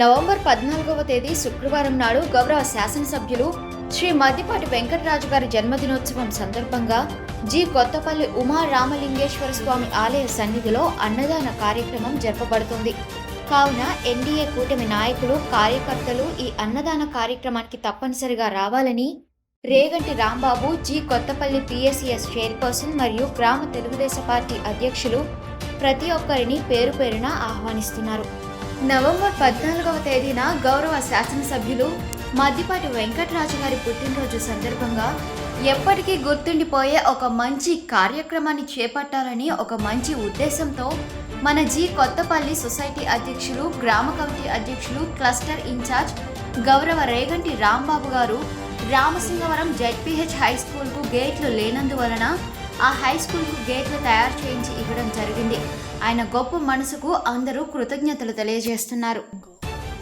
November పద్నాలుగవ తేదీ శుక్రవారం నాడు గౌరవ శాసనసభ్యులు శ్రీ మద్దిపాటి వెంకటరాజు గారి జన్మదినోత్సవం సందర్భంగా జి. కొత్తపల్లి ఉమా రామలింగేశ్వర స్వామి ఆలయ సన్నిధిలో అన్నదాన కార్యక్రమం జరపబడుతుంది. కావున ఎన్డీఏ కూటమి నాయకులు కార్యకర్తలు ఈ అన్నదాన కార్యక్రమానికి తప్పనిసరిగా రావాలని Reganti Rambabu G. Kothapalli PSCS chairperson మరియు గ్రామ తెలుగుదేశ పార్టీ అధ్యక్షులు ప్రతి ఒక్కరిని పేరు పేరున ఆహ్వానిస్తున్నారు. నవంబర్ పద్నాలుగవ తేదీన గౌరవ శాసనసభ్యులు మద్దిపాటి వెంకటరాజు గారి పుట్టినరోజు సందర్భంగా ఎప్పటికీ గుర్తుండిపోయే ఒక మంచి కార్యక్రమాన్ని చేపట్టాలని ఒక మంచి ఉద్దేశంతో మన జీ. కొత్తపల్లి సొసైటీ అధ్యక్షులు గ్రామ కమిటీ అధ్యక్షులు క్లస్టర్ ఇన్ఛార్జ్ గౌరవ రేగంటి రాంబాబు గారు రామసింగవరం జెడ్పీహెచ్ హై స్కూల్కు గేట్లు లేనందువలన ఆ హై స్కూల్కు గేట్లు తయారు చేయించి ఇవ్వడం జరిగింది. ఆయన గొప్ప మనసుకు అందరూ కృతజ్ఞతలు తెలియజేస్తున్నారు.